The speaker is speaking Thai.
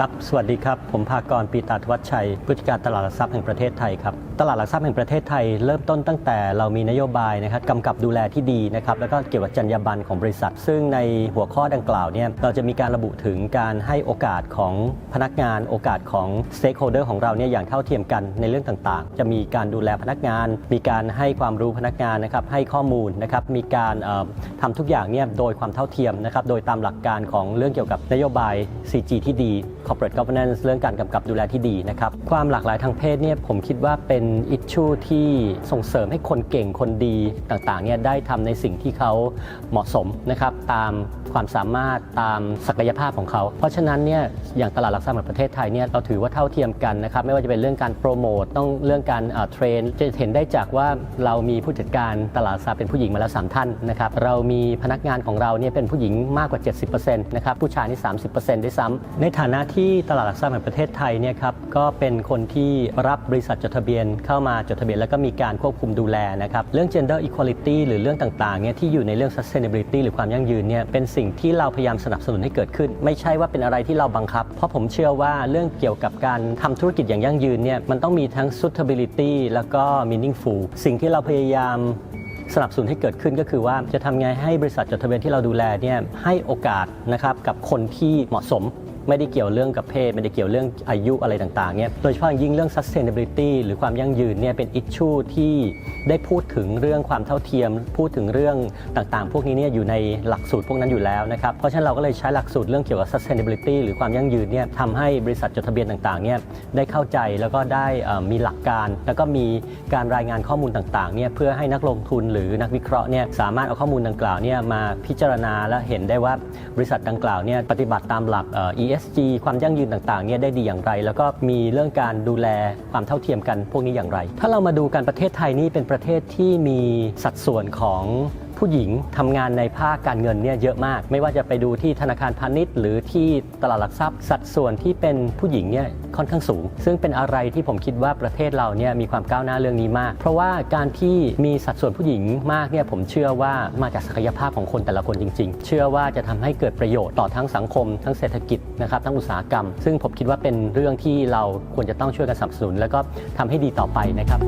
ครับ สวัสดีครับ ผมภากรปีตาทวัชชัย ผู้จัดการตลาดหลักทรัพย์แห่งประเทศไทยครับ ตลาดหลักทรัพย์แห่งประเทศไทยเริ่มต้นตั้งแต่เรามีนโยบายนะครับกำกับดูแลที่ดีนะครับแล้วก็เกี่ยวกับจรรยาบรรณของบริษัท ซึ่งในหัวข้อดังกล่าวเนี่ยเราจะมีการระบุถึงการให้โอกาสของพนักงาน โอกาสของ stakeholder ของเราเนี่ยอย่างเท่าเทียมกันในเรื่องต่างๆ จะมีการดูแลพนักงาน มีการให้ความรู้พนักงานนะครับให้ข้อมูลนะครับมีการเอ่อทำทุกอย่างเนี่ยโดยความเท่าเทียมนะครับโดยตามหลักการของเรื่องเกี่ยวกับนโยบาย 4G ที่ดี corporate governance เรื่องการกำกับดูแลที่ดีนะครับความหลากหลายทางเพศเนี่ยผมคิดว่าเป็นอิชชูที่ส่งเสริมให้คนเก่งคนดีต่างๆเนี่ยได้ทำในสิ่งที่เขาเหมาะสมนะครับตามความสามารถตามศักยภาพของเขา เพราะฉะนั้นเนี่ยอย่างตลาดหลักทรัพย์แห่งประเทศไทยเนี่ยเราถือว่าเท่าเทียมกันนะครับไม่ว่าจะเป็นเรื่องการโปรโมทต้องเรื่องการเทรนจะเห็นได้จากว่าเรามีผู้จัดการตลาดทรัพย์เป็นผู้หญิงมาแล้วสามท่านนะครับเรามีพนักงานของเราเนี่ยเป็นผู้หญิงมากกว่า 70%นะครับผู้ชายนี่ 30%ด้วยซ้ำในฐานะที่ตลาดหลักทรัพย์แห่งประเทศไทยเนี่ยครับก็เป็นคนที่รับบริษัทจดทะเบียนเข้ามาจดทะเบียนแล้วก็มีการควบคุมดูแลนะครับเรื่อง gender equality หรือเรื่องต่างๆเนี่ยที่อยู่ในเรื่อง sustainability หรือความยั่งยืนเนี่ยเป็นสิ่งที่เราพยายามสนับสนุนให้เกิดขึ้น ไม่ใช่ว่าเป็นอะไรที่เราบังคับ เพราะผมเชื่อว่าเรื่องเกี่ยวกับการทำธุรกิจอย่างยั่งยืนเนี่ยมันต้องมีทั้ง suitability แล้วก็ meaningful สิ่งที่เราพยายามสนับสนุนให้เกิดขึ้นก็คือว่าจะทำไงให้บริษัทจดทะเบียนที่เราดูแลเนี่ยให้โอกาสนะครับกับคนที่เหมาะสม ไม่ได้เกี่ยวเรื่องกับเพศ ไม่ได้เกี่ยวเรื่องอายุอะไรต่างๆเนี่ยโดยเฉพาะอย่างยิ่งเรื่อง sustainability หรือความยั่งยืนเนี่ยเป็น issue ที่ได้พูดถึงเรื่องความเท่าเทียม พูดถึงเรื่องต่างๆ พวกนี้เนี่ยอยู่ในหลักสูตรพวกนั้นอยู่แล้วนะครับ เพราะฉะนั้นเราก็เลยใช้หลักสูตรเรื่องเกี่ยวกับ sustainability หรือความยั่งยืนเนี่ยทำให้บริษัทจดทะเบียนต่างๆเนี่ยได้เข้าใจแล้วก็ได้มีหลักการ แล้วก็มีการรายงานข้อมูลต่างๆเนี่ยเพื่อให้นักลงทุนหรือนักวิเคราะห์เนี่ยสามารถเอาข้อมูลดังกล่าวเนี่ยมาพิจารณาและเห็นได้ว่าบริษัทดังกล่าวเนี่ยปฏิบัติตามหลัก ESG ความยั่งยืนต่างๆเนี่ยได้ดีอย่างไร แล้วก็มีเรื่องการดูแลความเท่าเทียมกันพวกนี้อย่างไร ถ้าเรามาดูการประเทศไทยนี่เป็นประเทศที่มีสัดส่วนของ ผู้หญิงทำงานในภาคการเงินเนี่ยเยอะมาก ไม่ว่าจะไปดูที่ธนาคารพาณิชย์ หรือที่ตลาดหลักทรัพย์ สัดส่วนที่เป็นผู้หญิงเนี่ยค่อนข้างสูง ซึ่งเป็นอะไรที่ผมคิดว่าประเทศเราเนี่ยมีความก้าวหน้าเรื่องนี้มาก เพราะว่าการที่มีสัดส่วนผู้หญิงมากเนี่ยผมเชื่อว่ามาจากศักยภาพของคนแต่ละคนจริง ๆ เชื่อว่าจะทำให้เกิดประโยชน์ต่อทั้งสังคม ทั้งเศรษฐกิจนะครับทั้งอุตสาหกรรม ซึ่งผมคิดว่าเป็นเรื่องที่เราควรจะต้องช่วยกันสนับสนุน แล้วก็ทำให้ดีต่อไปนะครับ